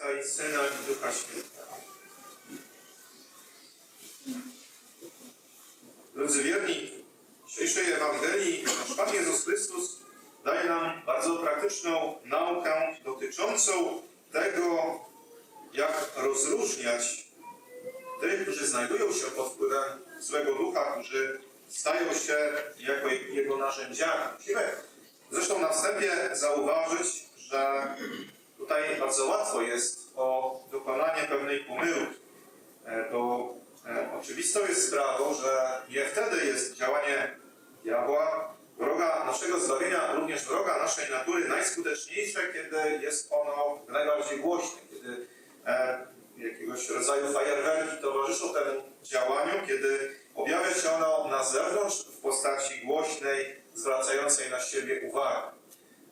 Ojca i Syna i Ducha Świętego. Drodzy wierni, w dzisiejszej Ewangelii nasz Pan Jezus Chrystus daje nam bardzo praktyczną naukę dotyczącą tego, jak rozróżniać tych, którzy znajdują się pod wpływem złego ducha, którzy stają się jako jego narzędziami. Musimy zresztą na wstępie zauważyć, że tutaj bardzo łatwo jest o dokonanie pewnej pomyłki. E, Bo e, oczywistą jest sprawą, że nie wtedy jest działanie diabła, wroga naszego zbawienia, również wroga naszej natury najskuteczniejsze, kiedy jest ono najbardziej głośne, kiedy e, jakiegoś rodzaju fajerwerki towarzyszą temu działaniu, kiedy objawia się ono na zewnątrz w postaci głośnej, zwracającej na siebie uwagę.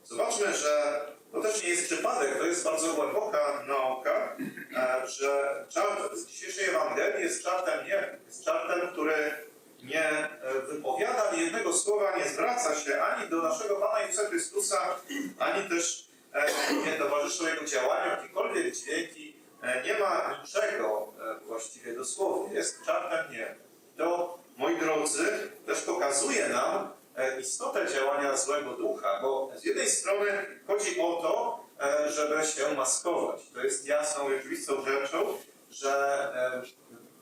Zobaczmy, że to też nie jest przypadek, to jest bardzo głęboka nauka, e, że czart z dzisiejszej Ewangelii jest czartem nie, jest czartem, który nie e, wypowiada ani jednego słowa, nie zwraca się ani do naszego Pana Jezusa Chrystusa, ani też e, nie towarzyszą Jego działaniu jakiekolwiek dźwięki, nie ma niczego właściwie dosłownie, jest czartem nie. To, moi drodzy, też pokazuje nam istotę działania złego ducha, bo z jednej strony chodzi o to, e, żeby się maskować. To jest jasną i oczywistą rzeczą, że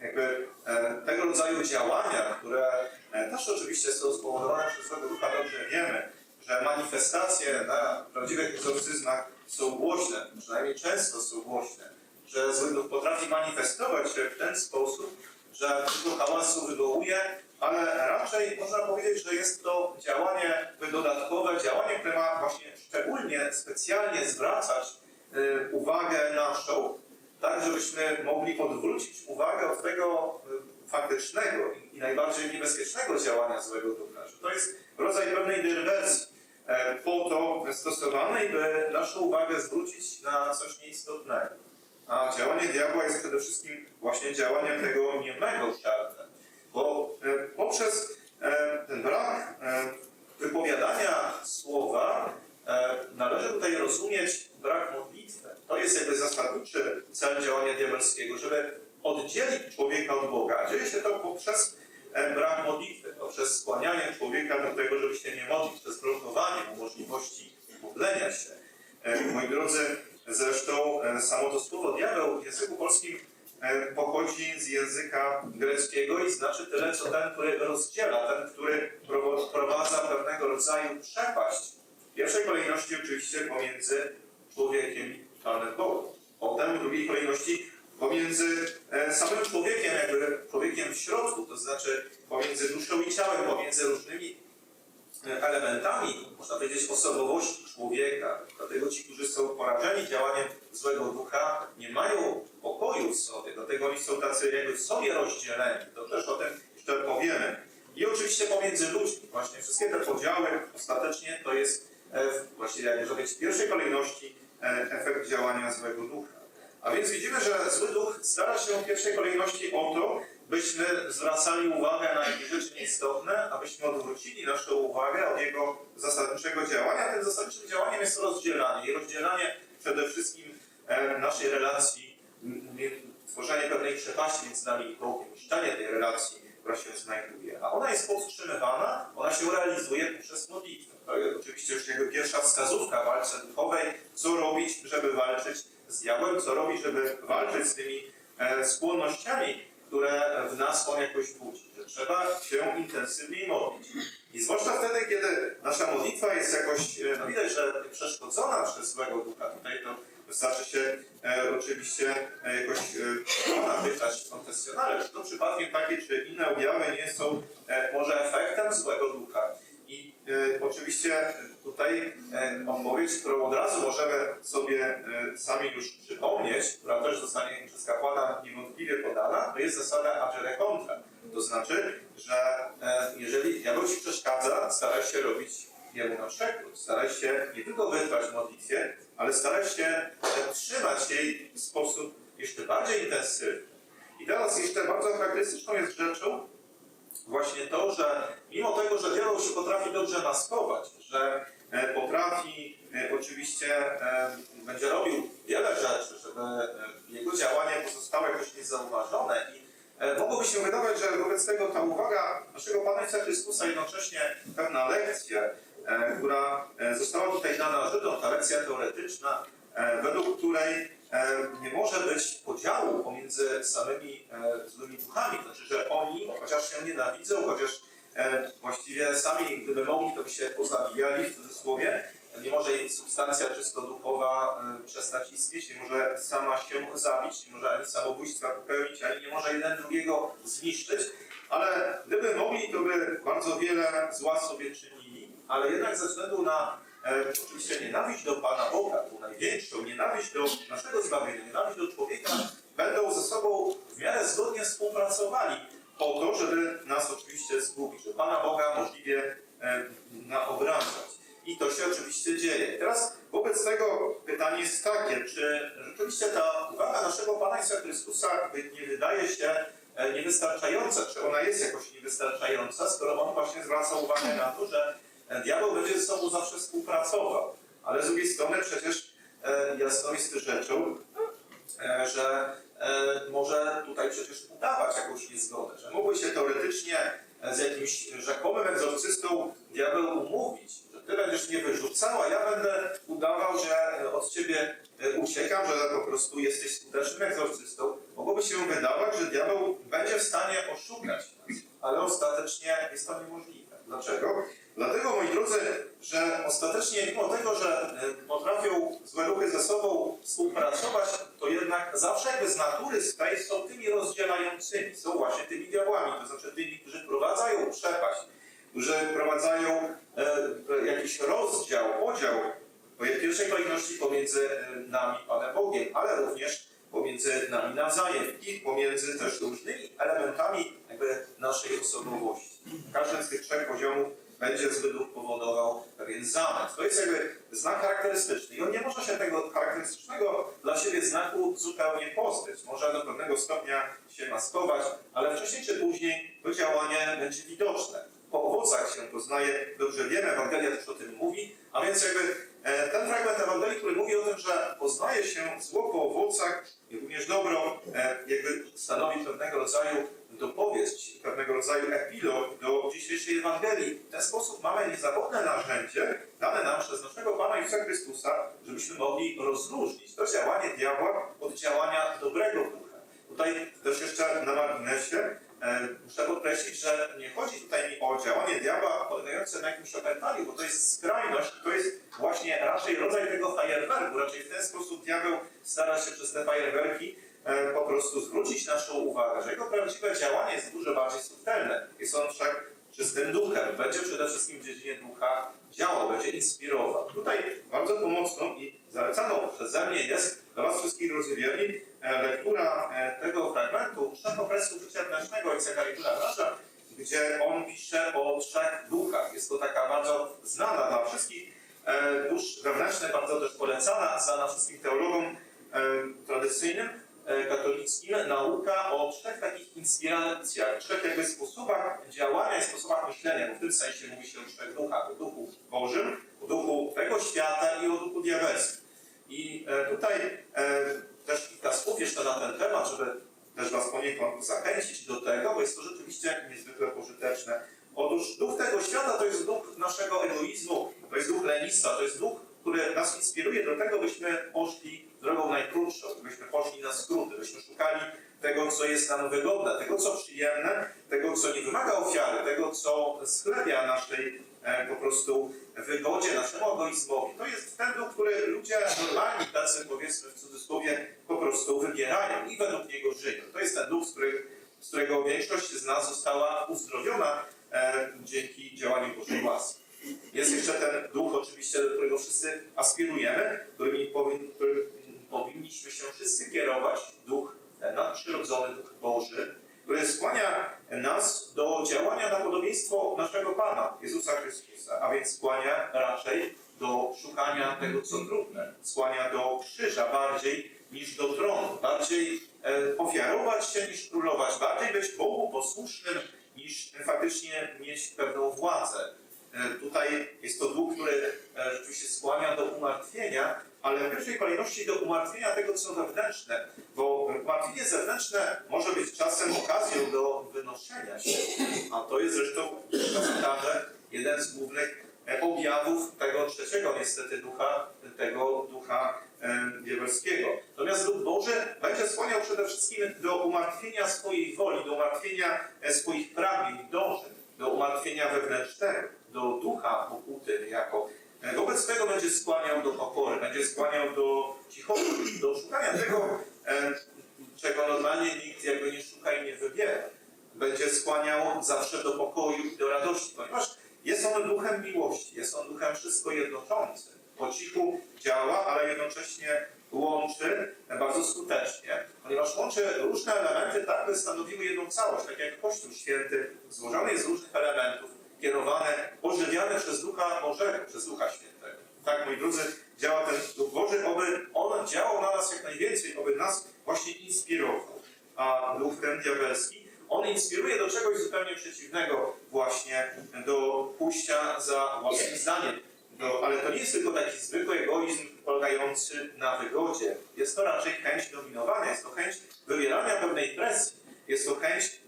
e, jakby e, tego rodzaju działania, które też oczywiście są spowodowane przez złego ducha, dobrze wiemy, że manifestacje na prawdziwych egzorcyzmach są głośne, przynajmniej często są głośne, że zły duch potrafi manifestować się w ten sposób, że dużo hałasu wywołuje, ale raczej można powiedzieć, że jest to działanie dodatkowe, działanie, które ma właśnie szczególnie, specjalnie zwracać y, uwagę naszą, tak żebyśmy mogli odwrócić uwagę od tego y, faktycznego i- i najbardziej niebezpiecznego działania złego ducha, że to jest rodzaj pewnej dyrwersji e, po to stosowanej, by naszą uwagę zwrócić na coś nieistotnego. A działanie diabła jest przede wszystkim właśnie działaniem tego niemego czarta. Bo e, poprzez e, ten brak e, wypowiadania słowa należy tutaj rozumieć brak modlitwy. To jest jakby zasadniczy cel działania diabelskiego, żeby oddzielić człowieka od Boga. A dzieje się to poprzez brak modlitwy, poprzez skłanianie człowieka do tego, żeby się nie modlić, przez blokowanie mu możliwości modlenia się. Moi drodzy, zresztą samo to diabeł w języku polskim e, pochodzi z języka greckiego i znaczy tyle, co ten, który rozdziela, ten, który wprowadza pewnego rodzaju przepaść. W pierwszej kolejności oczywiście pomiędzy człowiekiem Panem Bogiem. Potem w drugiej kolejności pomiędzy e, samym człowiekiem, jakby człowiekiem w środku, to znaczy pomiędzy duszą i ciałem, pomiędzy różnymi elementami, można powiedzieć, osobowości człowieka. Dlatego ci, którzy są porażeni działaniem złego ducha, nie mają pokoju w sobie. Dlatego oni są tacy jakby w sobie rozdzieleni. To też o tym jeszcze powiemy. I oczywiście pomiędzy ludźmi. Właśnie wszystkie te podziały ostatecznie to jest e, właściwie, jak w pierwszej kolejności e, efekt działania złego ducha. A więc widzimy, że zły duch stara się w pierwszej kolejności o to, byśmy zwracali uwagę na jakieś rzeczy nieistotne, abyśmy odwrócili naszą uwagę od jego zasadniczego działania. Tym zasadniczym działaniem jest rozdzielanie. I rozdzielanie przede wszystkim e, naszej relacji, tworzenie pewnej przepaści między nami i Bogiem, niszczenie tej relacji, która się znajduje. A ona jest powstrzymywana, ona się realizuje poprzez modlitwę. To jest oczywiście już jego pierwsza wskazówka w walce duchowej, co robić, żeby walczyć z diabłem, co robić, żeby walczyć z tymi e, skłonnościami, które w nas on jakoś budzi. Że trzeba się intensywniej modlić. I zwłaszcza wtedy, kiedy nasza modlitwa jest jakoś, e, no widać, że przeszkodzona przez złego ducha. Tutaj to wystarczy się e, oczywiście e, jakoś e, w konfesjonale, czy to przypadkiem takie czy inne objawy nie są e, może efektem złego ducha. E, oczywiście tutaj e, odpowiedź, którą od razu możemy sobie e, sami już przypomnieć, która też zostanie przez kapłana niewątpliwie podana, to jest zasada agere contra. To znaczy, że jeżeli diabeł ci przeszkadza, staraj się robić jemu na przekór. Staraj się nie tylko wytrwać w modlitwie, ale staraj się trzymać jej w sposób jeszcze bardziej intensywny. I teraz jeszcze bardzo charakterystyczną jest rzeczą, właśnie to, że tego, że wielu się potrafi dobrze maskować, że e, potrafi e, oczywiście, e, będzie robił wiele rzeczy, żeby jego działanie pozostało jakoś niezauważone i Mogłoby się wydawać, że wobec tego ta uwaga naszego Pana Jezusa Chrystusa jednocześnie pewna lekcja, która została tutaj dana Żydom, ta lekcja teoretyczna, według której nie może być podziału pomiędzy samymi złymi duchami. To znaczy, że oni, chociaż się nienawidzą, chociaż właściwie sami, gdyby mogli, to by się pozabijali w cudzysłowie, nie może substancja czysto duchowa e, przestać istnieć, nie może sama się zabić, nie może ani samobójstwa popełnić, ani nie może jeden drugiego zniszczyć, ale gdyby mogli, to by bardzo wiele zła sobie czynili, ale jednak ze względu na e, oczywiście nienawiść do Pana Boga, tą największą nienawiść do naszego zbawienia, nienawiść do człowieka, będą ze sobą w miarę zgodnie współpracowali po to, żeby nas oczywiście zgubić, żeby Pana Boga możliwie e, na obrażać. I to się oczywiście dzieje. Teraz wobec tego pytanie jest takie, czy rzeczywiście ta uwaga naszego Pana Jezusa Chrystusa nie wydaje się e, niewystarczająca, czy ona jest jakoś niewystarczająca, skoro on właśnie zwraca uwagę na to, że e, diabeł będzie ze sobą zawsze współpracował. Ale z drugiej strony przecież e, jasną jest rzeczą, że może tutaj przecież udawać jakąś niezgodę, że mógłby się teoretycznie e, z jakimś rzekomym egzorcystą diabeł umówić, że ty będziesz mnie wyrzucał, a ja będę udawał, że e, od ciebie e, uciekam, że po prostu jesteś skutecznym egzorcystą. Mogłoby się wydawać, że diabeł będzie w stanie oszukać nas, ale ostatecznie jest to niemożliwe. Dlaczego? Dlatego, moi drodzy, że ostatecznie, mimo tego, że e, potrafią złe duchy ze sobą współpracować, to jednak zawsze jakby z natury swej są tymi rozdzielającymi, są właśnie tymi diabłami, to znaczy tymi, którzy prowadzają przepaść, którzy prowadzają e, jakiś rozdział, podział w pierwszej kolejności pomiędzy e, nami, Panem Bogiem, ale również pomiędzy nami nawzajem i pomiędzy też różnymi elementami jakby naszej osobowości. Każdy z tych trzech poziomów będzie duch powodował pewien zamęt. To jest jakby znak charakterystyczny i on nie może się tego charakterystycznego dla siebie znaku zupełnie pozbyć. Może do pewnego stopnia się maskować, ale wcześniej czy później to działanie będzie widoczne. Po owocach się poznaje, dobrze wiemy, Ewangelia też o tym mówi, a więc jakby e, ten fragment Ewangelii, który mówi o tym, że poznaje się zło po owocach i również dobro, e, jakby stanowi pewnego rodzaju dopowieść, pewnego rodzaju epilog do dzisiejszej Ewangelii. W ten sposób mamy niezawodne narzędzie dane nam przez naszego Pana Jezusa Chrystusa, żebyśmy mogli rozróżnić to działanie diabła od działania dobrego ducha. Tutaj też jeszcze na marginesie muszę podkreślić, że nie chodzi tutaj mi o działanie diabła polegające na jakimś opętaniu, bo to jest skrajność, to jest właśnie raczej rodzaj tego fajerwerku. Raczej w ten sposób diabeł stara się przez te fajerwerki e, po prostu zwrócić naszą uwagę, że jego prawdziwe działanie jest dużo bardziej subtelne. Jest on wszak czystym duchem. Będzie przede wszystkim w dziedzinie ducha działał, będzie inspirował. Tutaj bardzo pomocną i zalecaną przeze mnie jest dla Was wszystkich, drodzy Brasza, gdzie on pisze o trzech duchach. Jest to taka bardzo znana dla wszystkich e, dusz wewnętrznych, bardzo też polecana, znana wszystkim teologom e, tradycyjnym, e, katolickim, nauka o trzech takich inspiracjach, trzech jakby sposobach działania i sposobach myślenia, bo w tym sensie mówi się o trzech duchach, o duchu Bożym, o duchu tego świata i o duchu diabelskim. I tutaj też kilka słów jeszcze na ten temat, żeby też Was poniekąd zachęcić do tego, bo jest to rzeczywiście niezwykle pożyteczne. Otóż duch tego świata to jest duch naszego egoizmu, to jest duch lenistwa, to jest duch, który nas inspiruje do tego, byśmy poszli drogą najkrótszą, byśmy poszli na skróty, byśmy szukali tego, co jest nam wygodne, tego, co przyjemne, tego, co nie wymaga ofiary, tego, co schlebia naszej e, po prostu wygodzie, naszemu egoizmowi. To jest ten duch, który ludzie normalni, tacy powiedzmy w cudzysłowie, po prostu wybierają i według niego żyją. To jest ten duch, z, których, z którego większość z nas została uzdrowiona e, dzięki działaniu Bożej łaski. Jest jeszcze ten duch oczywiście, do którego wszyscy aspirujemy, którymi powin, powinniśmy się wszyscy kierować, duch e, nadprzyrodzony, duch Boży, który skłania nas do działania na podobieństwo naszego Pana, Jezusa Chrystusa, a więc skłania raczej do szukania tego, co trudne, skłania do krzyża bardziej niż do tronu, bardziej e, ofiarować się niż królować, bardziej być Bogu posłusznym niż faktycznie mieć pewną władzę. E, Tutaj jest to duch, który e, rzeczywiście skłania do umartwienia, ale w pierwszej kolejności do umartwienia tego, co wewnętrzne, bo umartwienie zewnętrzne może być czasem okazją do wynoszenia się, a to jest zresztą jeden z głównych objawów tego trzeciego niestety ducha, tego ducha diabelskiego. Natomiast Duch Boży będzie skłaniał przede wszystkim do umartwienia swojej woli, do umartwienia e, swoich pragnień, dążeń, do umartwienia wewnętrznego, do ducha pokuty jako. e, Wobec tego będzie skłaniał do pokory, będzie skłaniał do cichości, do szukania tego, czego normalnie nikt jakby nie szuka i nie wybiera. Będzie skłaniał zawsze do pokoju i do radości, ponieważ jest on duchem miłości, jest on duchem wszystko jednoczącym. Po cichu działa, ale jednocześnie łączy bardzo skutecznie, ponieważ łączy różne elementy tak, by stanowiły jedną całość, tak jak Kościół Święty złożony jest z różnych elementów, kierowane, ożywiane przez Ducha Bożego, przez Ducha Świętego. Tak, moi drodzy, działa ten Duch Boży, oby On działał na nas jak najwięcej, oby nas. A duch ten diabelski, on inspiruje do czegoś zupełnie przeciwnego, właśnie do pójścia za własnym zdaniem. Do, ale to nie jest tylko taki zwykły egoizm polegający na wygodzie. Jest to raczej chęć dominowania, jest to chęć wywierania pewnej presji, jest to chęć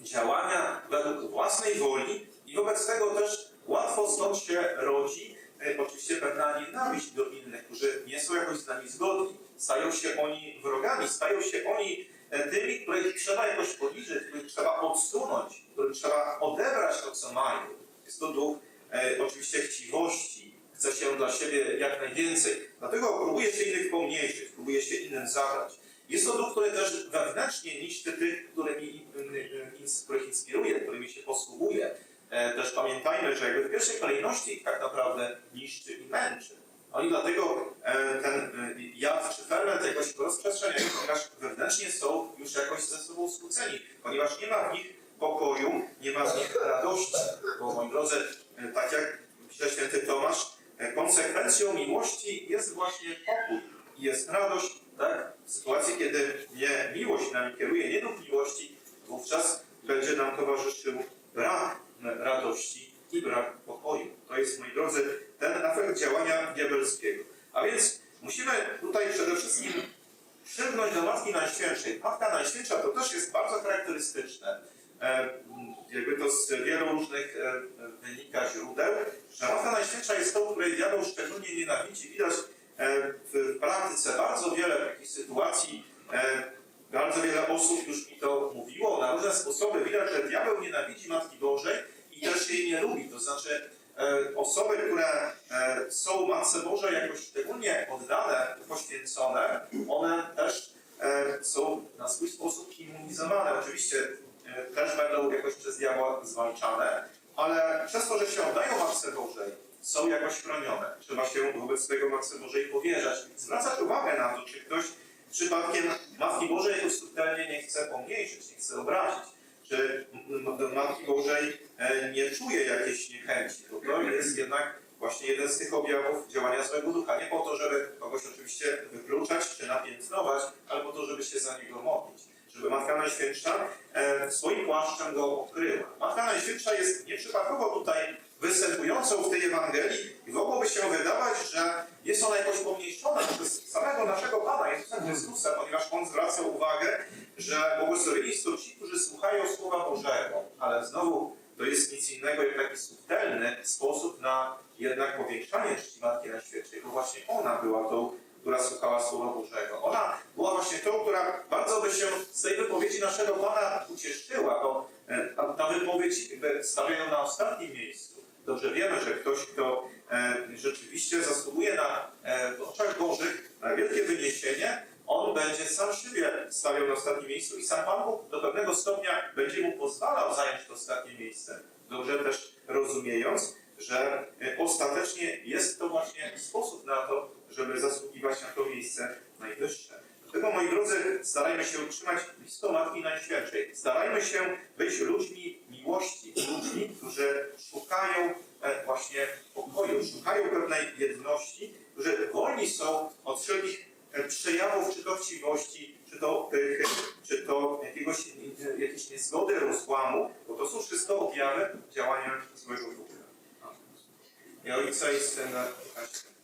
działania według własnej woli i wobec tego też łatwo stąd się rodzi e, oczywiście pewna nienawiść do innych, którzy nie są jakoś z nami zgodni. Stają się oni wrogami, stają się oni tymi, których trzeba jakoś poniżyć, których trzeba odsunąć, którym trzeba odebrać to, co mają. Jest to duch e, oczywiście chciwości, chce się dla siebie jak najwięcej. Dlatego próbuje się innych pomniejszyć, próbuje się innym zabrać. Jest to duch, który też wewnętrznie niszczy tych, którymi, ins- których inspiruje, którymi się posługuje. E, Też pamiętajmy, że jakby w pierwszej kolejności ich tak naprawdę niszczy i męczy. Oni dlatego e, ten e, jad czy ferment jakoś rozprzestrzeniają, ponieważ wewnętrznie są już jakoś ze sobą skłóceni, ponieważ nie ma w nich pokoju, nie ma w nich radości. Bo moi drodzy, e, tak jak pisze święty Tomasz, e, konsekwencją miłości jest właśnie pokój i jest radość, tak? W sytuacji, kiedy nie miłość nami kieruje, nie duch miłości, wówczas będzie nam towarzyszył brak radości i brak pokoju. To jest, moi drodzy, ten efekt działania diabelskiego. A więc musimy tutaj przede wszystkim przylgnąć do Matki Najświętszej. Matka Najświętsza to też jest bardzo charakterystyczne. E, jakby to z wielu różnych e, wynika źródeł, że Matka Najświętsza jest tą, której diabeł szczególnie nienawidzi. Widać e, w praktyce bardzo wiele takich sytuacji, e, bardzo wiele osób już mi to mówiło na różne sposoby. Widać, że diabeł nienawidzi Matki Bożej i też jej nie lubi. To znaczy e, osoby, które są Matce Bożej jakoś szczególnie oddane, poświęcone, one też e, są na swój sposób immunizowane. Oczywiście e, też będą jakoś przez diabła zwalczane, ale przez to, że się oddają Matce Bożej, są jakoś chronione. Trzeba się wobec tego Matce Bożej powierzać. Zwracać uwagę na to, czy ktoś przypadkiem Matki Bożej jakoś subtelnie nie chce pomniejszyć, nie chce obrazić. Czy Matki Bożej e, nie czuje jakiejś niechęci. Bo to jest jednak właśnie jeden z tych objawów działania złego ducha. Nie po to, żeby kogoś oczywiście wykluczać czy napiętnować, ale po to, żeby się za niego modlić. Żeby Matka Najświętsza e, swoim płaszczem go okryła. Matka Najświętsza jest nieprzypadkowo tutaj występującą w tej Ewangelii i mogłoby się wydawać, że jest ona jakoś pomniejszona przez samego naszego Pana Jezusa Chrystusa, ponieważ On zwraca uwagę, że błogosławieni są ci, którzy słuchają Słowa Bożego. Ale znowu to jest nic innego jak taki subtelny sposób na jednak powiększanie czci Matki Najświętszej, bo właśnie ona była tą, która słuchała Słowa Bożego. Ona była właśnie tą, która bardzo by się z tej wypowiedzi naszego Pana ucieszyła, bo e, ta, wypowiedź jakby stawia ją na ostatnim miejscu. Dobrze wiemy, że ktoś, kto e, rzeczywiście zasługuje na e, w oczach Bożych na wielkie wyniesienie, on będzie sam siebie stawiał na ostatnim miejscu i sam Pan Bóg do pewnego stopnia będzie mu pozwalał zająć to ostatnie miejsce. Dobrze też rozumiejąc, że e, ostatecznie jest to właśnie sposób na to, żeby zasługiwać na to miejsce najwyższe. Dlatego, moi drodzy, starajmy się utrzymać blisko Matki Najświętszej. Starajmy się być ludźmi miłości, ludźmi, którzy szukają e, właśnie pokoju, szukają pewnej jedności, którzy wolni są od wszelkich e, przejawów, czy to chciwości, czy to pychy, czy to jakiegoś, jakiejś niezgody, rozłamu, bo to są wszystko objawy działania złego ducha. I Ojca i Syna i Ducha Świętego.